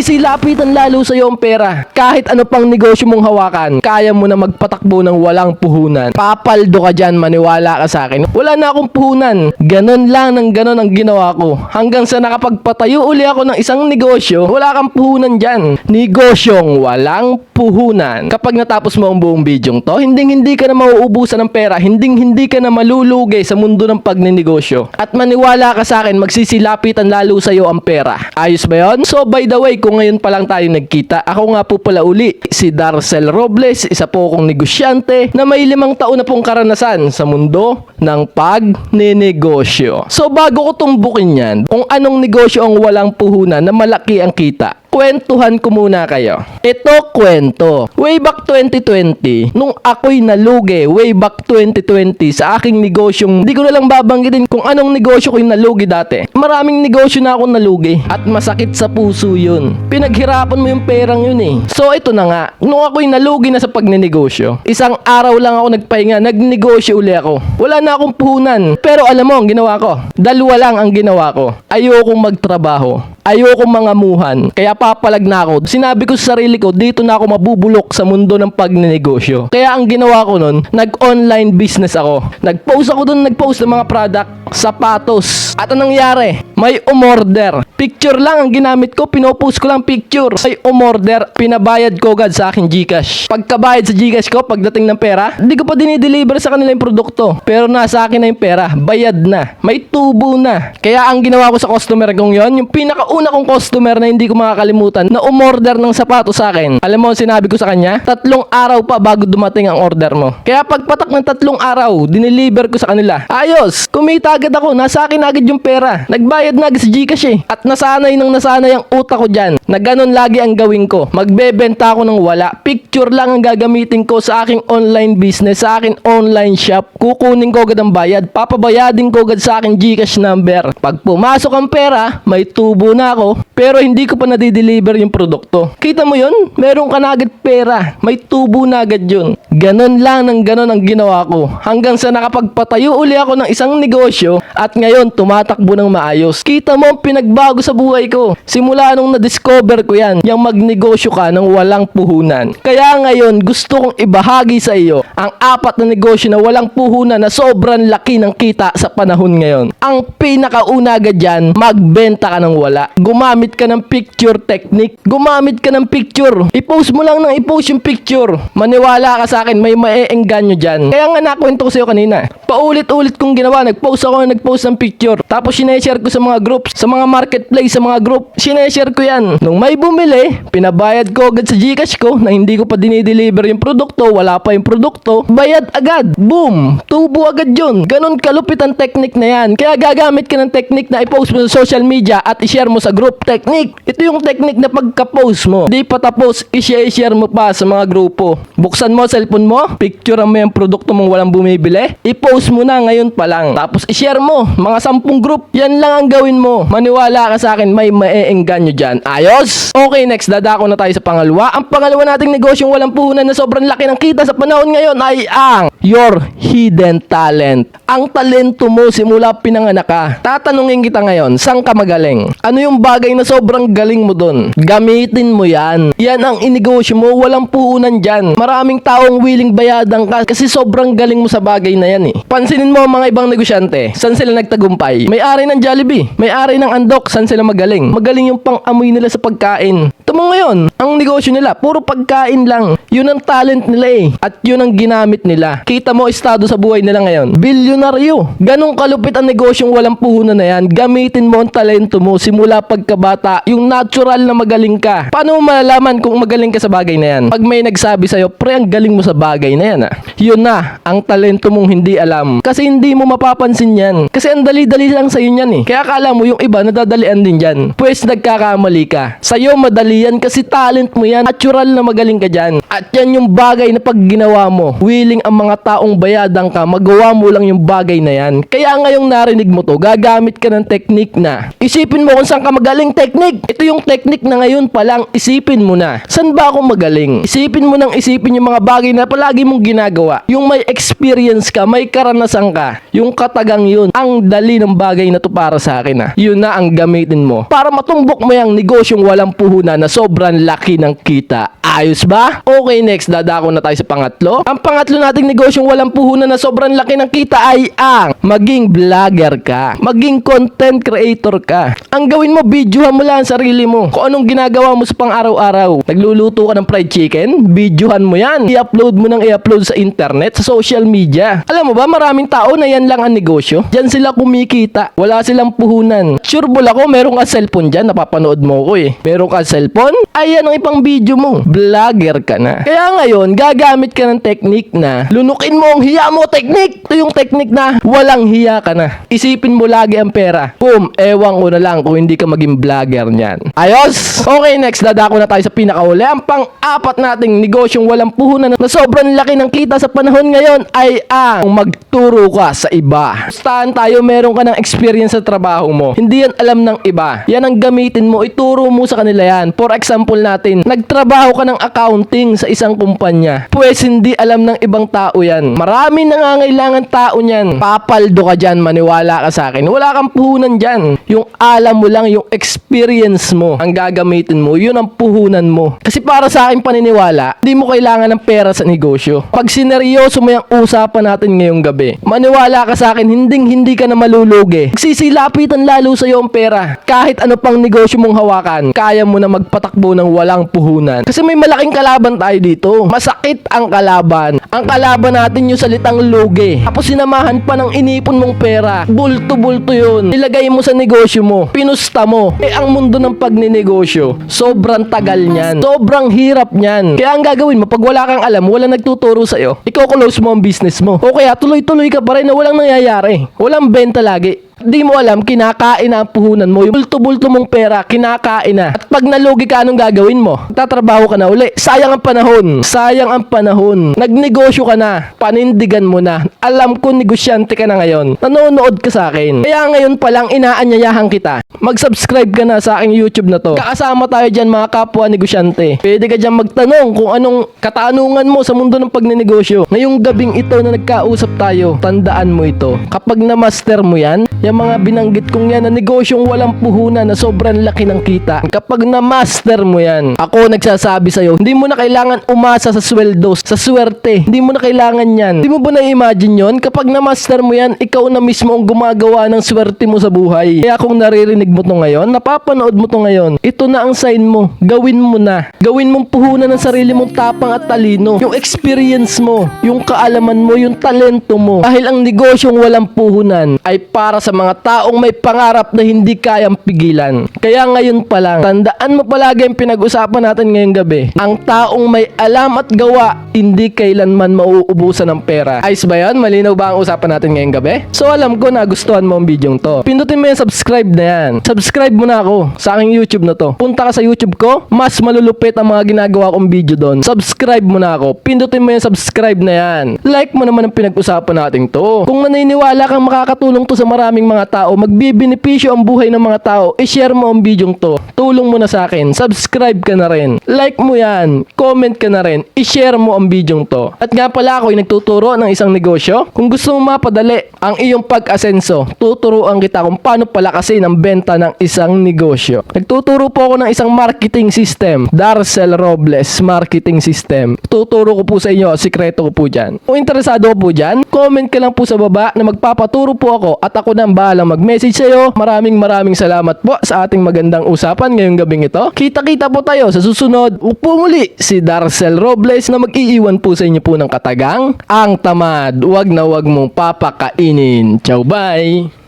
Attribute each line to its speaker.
Speaker 1: Magsisilapitan lalo sa'yo ang pera. Kahit ano pang negosyo mong hawakan, kaya mo na magpatakbo ng walang puhunan. Papaldo ka dyan, maniwala ka sa akin. Wala na akong puhunan. Ganon lang ng ganon ang ginawa ko. Hanggang sa nakapagpatayo uli ako ng isang negosyo, wala kang puhunan dyan. Negosyong walang puhunan. Kapag natapos mo ang buong bidyong to, hindi hindi ka na mauubusan ng pera, hindi hindi ka na malulugi sa mundo ng pagninegosyo. At maniwala ka sa akin, magsisilapitan lalo sa'yo ang pera. Ayos ba yon? So by the way, kung ngayon pa lang tayo nagkita, ako nga po pala uli, si Darcel Robles, isa po akong negosyante na may limang taon na pong karanasan sa mundo ng pagninegosyo. So bago ko tumbukin yan, kung anong negosyo ang walang puhunan na malaki ang kita, kwentuhan ko muna kayo. Ito kwento. Way back 2020, nung ako'y nalugi, way back 2020 sa aking negosyong, hindi ko na lang babanggitin kung anong negosyo ko yung nalugi dati. Maraming negosyo na ako nalugi at masakit sa puso yun. Pinaghirapan mo yung perang yun eh. So ito na nga, nung ako'y nalugi na sa pagninegosyo, isang araw lang ako nagpahinga, nagnegosyo uli ako. Wala na akong puhunan. Pero alam mo, ang ginawa ko, dalawa lang ang ginawa ko. Ayokong magtrabaho. Ayokong mangamuhan. Kaya papalag na ako. Sinabi ko sa sarili ko, dito na ako mabubulok sa mundo ng pagninegosyo. Kaya ang ginawa ko nun, nag-online business ako. Nag-post ako dun, nag-post ng mga product, sapatos. At anong nangyari? May umorder. Picture lang ang ginamit ko, pinopost ko lang picture. May umorder, pinabayad ko agad sa akin Gcash. Pagkabayad sa Gcash ko, pagdating ng pera, hindi ko pa dinideliver sa kanila yung produkto. Pero nasa akin na yung pera, bayad na. May tubo na. Kaya ang ginawa ko sa customer kong yon, yung pinakauna kong customer na hindi ko makakalimutan, na umorder ng sapatos sa akin. Alam mo, sinabi ko sa kanya, tatlong araw pa bago dumating ang order mo. Kaya pagpatak ng tatlong araw, dineliver ko sa kanila. Ayos, kumita agad ako, nasa akin agad yung pera. Nagbayad na agad sa Gcash eh. At nasanay nang nasanay ang utak ko dyan, na ganun lagi ang gawin ko. Magbebenta ako ng wala. Picture lang ang gagamitin ko sa aking online business, sa aking online shop. Kukunin ko agad ang bayad. Papabayadin ko agad sa aking Gcash number. Pag pumasok ang pera, may tubo na ako. Pero hindi ko pa nadideliver yung produkto. Kita mo yun? Meron ka na agad pera. May tubo na agad yun. Ganon lang ng ganon ang ginawa ko. Hanggang sa nakapagpatayo uli ako ng isang negosyo at ngayon tumatakbo ng maayos. Kita mo ang pinagbago sa buhay ko. Simula nung na-discover ko yan, yung magnegosyo ka ng walang puhunan. Kaya ngayon gusto kong ibahagi sa iyo ang apat na negosyo na walang puhunan na sobrang laki ng kita sa panahon ngayon. Ang pinakauna agad dyan, magbenta ka ng wala. Gumamit ka ng picture technique. Gumamit ka ng picture. I-post mo lang ng i-post yung picture. Maniwala ka sa akin, may maeengganyo dyan. Kaya nga nakwento ko sa'yo kanina. Paulit-ulit kong ginawa. Nag-post ako, nag-post ng picture. Tapos sineshare ko sa mga groups, sa mga marketplace, sa mga group. Sineshare ko yan. Nung may bumili, pinabayad ko agad sa Gcash ko na hindi ko pa dinideliver yung produkto, wala pa yung produkto. Bayad agad. Boom! Tubo agad yun. Ganon kalupit ang technique na yan. Kaya gagamit ka ng technique na i-post mo sa social media at i-share mo sa group technique. Ito yung technique na pagka-post mo. Di pa tapos, i-share mo pa sa mga grupo. Buksan mo cellphone mo, picture mo yung produkto mong walang bumibili, i-post mo na ngayon pa lang. Tapos i-share mo, mga sampung group. Yan lang ang gawin mo. Maniwala ka sa akin, may maeengganyo dyan. Ayos? Okay, next, dadako na tayo sa pangalawa. Ang pangalawa nating negosyong walang puhunan na sobrang laki ng kita sa panahon ngayon ay ang your hidden talent. Ang talento mo simula pinanganak ka. Tatanungin kita ngayon, saan ka magaling? Ano yung bagay na sobrang galing mo doon? Gamitin mo yan. Yan ang inegosyo mo, walang puhunan dyan. Maraming taong willing bayadan ka kasi sobrang galing mo sa bagay na yan eh. Pansinin mo ang mga ibang negosyante, saan sila nagtagumpay? May-ari ng Jollibee, may-ari ng Andok, saan sila magaling? Magaling yung pang-amoy nila sa pagkain. Tamo ngayon, ang negosyo nila, puro pagkain lang. Yun ang talent nila eh. At yun ang ginamit nila. Kita mo estado sa buhay nila ngayon. Bilyonaryo. Ganong kalupit ang negosyong walang puhunan na yan. Gamitin mo ang talento mo simula pagkabata. Yung natural na magaling ka. Paano mo malalaman kung magaling ka sa bagay na yan? Pag may nagsabi sa'yo, pre, ang galing mo sa bagay na yan ah. Yun na, ang talento mong hindi alam. Kasi hindi mo mapapansin yan. Kasi ang dali-dali lang sa'yo yan eh. Kaya akala mo yung iba nadadalian din dyan. Pwes nagkakamali ka. Sa'yo madali yan kasi talent mo yan. Natural na magaling ka dyan. At yan yung bagay na pag ginawa mo, willing ang mga taong bayadan ka, magawa mo lang yung bagay na yan. Kaya ngayong narinig mo to, gagamit ka ng technique na. Isipin mo kung saan ka magaling technique. Ito yung technique na ngayon pa lang, isipin mo na. Saan ba ako magaling? Isipin mo nang isipin yung mga bagay na palagi mong ginagawa. Yung may experience ka, may karanasan ka. Yung katagang yun. Ang dali ng bagay na to para sa akin ah. Yun na ang gamitin mo. Para matumbok mo yung negosyong walang puhunan na sobrang laki ng kita. Ayos ba? Okay, next. Dadako na tayo sa pangatlo. Ang pangatlo nating negosyong walang puhunan na sobrang laki ng kita ay ang maging vlogger ka. Maging content creator ka. Ang gawin mo, videohan mo lang ang sarili mo. Kung anong ginagawa mo sa pang-araw-araw. Nagluluto ka ng fried chicken, videohan mo yan. I-upload mo nang i-upload sa internet, sa social media. Alam mo ba, maraming tao na yan lang ang negosyo. Diyan sila kumikita. Wala silang puhunan. Sure bol ako, meron ka cellphone dyan, napapanood mo ko eh. Meron ka cellphone, ayan ang ipang video mo. Vlogger ka na. Kaya ngayon, gagamit ka ng technique na lunukin mo ang hiya mo technique. Ito yung technique na walang hiya ka na. Isipin mo lagi ang pera. Boom, ewan ko na lang kung hindi ka maging vlogger niyan. Ayos! Okay, next, dadako na tayo sa pinakauli. Ang pang-apat nating negosyong walang puhunan na sobrang laki ng kita sa panahon ngayon ay ang magturo ka sa iba. Staan tayo, meron ka ng experience sa trabaho mo. Hindi yan alam ng iba. Yan ang gamitin mo, ituro mo sa kanila yan. For example natin, nagtrabaho ka ng accounting sa isang kumpanya. Pwes hindi alam ng ibang tao yan. Marami nangangailangan tao niyan. Papaldo ka dyan, maniwala ka sa akin. Wala kang puhunan dyan. Yung alam mo lang, yung experience mo, ang gagamitin mo, yun ang puhunan mo. Kasi para sa akin paniniwala, hindi mo kailangan ng pera sa negosyo. Pag sineryoso mo yung usapan natin ngayong gabi, maniwala ka sa akin, hinding hindi ka na malulugi. Sisilapitan lalo sa ang pera. Kahit ano pang negosyo mong hawakan, kaya mo na magpatakbo ng walang puhunan. Kasi may malaking kalaban tayo dito. Masakit ang kalaban. Ang kalaban natin yung salitang lugi. Tapos sinamahan pa ng inipon mong pera. Bulto-bulto yun. Ilagay mo sa negosyo mo. Pinusta mo. Eh ang mundo ng pagninegosyo, sobrang tagal niyan. Sobrang hirap niyan. Kaya ang gagawin mo, pag wala kang alam, wala nagtuturo sa'yo, ikaw close mo ang business mo. O kaya tuloy-tuloy ka pa rin na walang nangyayari. Walang benta lagi. Di mo alam, kinakain na ang puhunan mo. Yung bulto-bulto mong pera, kinakain na. At pag nalugi ka, anong gagawin mo? Tatrabaho ka na uli. Sayang ang panahon. Sayang ang panahon. Nagnegosyo ka na. Panindigan mo na. Alam ko, negosyante ka na ngayon. Nanonood ka sa akin. Kaya ngayon pa lang, inaanyayahan kita. Mag-subscribe ka na sa aking YouTube na to. Kakasama tayo dyan mga kapwa negosyante. Pwede ka dyan magtanong kung anong katanungan mo sa mundo ng pagnenegosyo. Ngayong gabing ito na nagkausap tayo, tandaan mo ito. Kapag na-master mo yan, yung mga binanggit kong yan na negosyong walang puhunan na sobrang laki ng kita. Kapag na-master mo yan, ako nagsasabi sa'yo, hindi mo na kailangan umasa sa sweldo, sa swerte. Hindi mo na kailangan yan. Hindi mo ba na-imagine yon? Kapag na-master mo yan, ikaw na mismo ang gumagawa ng swerte mo sa buhay. Kaya kung naririnig mo to ngayon, napapanood mo to ngayon, ito na ang sign mo. Gawin mo na. Gawin mong puhunan ng sarili mong tapang at talino. Yung experience mo, yung kaalaman mo, yung talento mo. Dahil ang negosyong walang puhunan ay para sa mga taong may pangarap na hindi kayang pigilan. Kaya ngayon pa lang, tandaan mo palagi ang pinag-usapan natin ngayong gabi. Ang taong may alam at gawa, hindi kailanman mauubusan ng pera. Ayos ba yan? Malinaw ba ang usapan natin ngayong gabi? So alam ko na gustuhan mo ang video to. Pindutin mo yung subscribe na yan. Subscribe mo na ako sa aking YouTube na to. Punta ka sa YouTube ko, mas malulupit ang mga ginagawa kong video doon. Subscribe mo na ako. Pindutin mo yung subscribe na yan. Like mo naman ang pinag-usapan natin to. Kung naniniwala kang makakatulong to sa maraming mga tao, magbibenepisyo ang buhay ng mga tao, i-share mo ang video to. Tulong mo na sa akin. Subscribe ka na rin. Like mo yan. Comment ka na rin. I-share mo ang video to. At nga pala ako ay nagtuturo ng isang negosyo. Kung gusto mo mapadali ang iyong pag-asenso, tuturuan kita kung paano palakasin ang benta ng isang negosyo. Nagtuturo po ako ng isang marketing system. Darcel Robles Marketing System. Tuturo ko po sa inyo, sikreto ko po dyan. Kung interesado ko po dyan, comment ka lang po sa baba na magpapaturo po ako at ako na ang bahalang mag-message sa'yo. Maraming maraming salamat po sa ating magandang usapan ngayong gabing ito. Kita-kita po tayo sa susunod. Upo muli si Darcel Robles na mag-iiwan po sa inyo po ng katagang ang tamad. Huwag na huwag mong papakainin. Ciao, bye!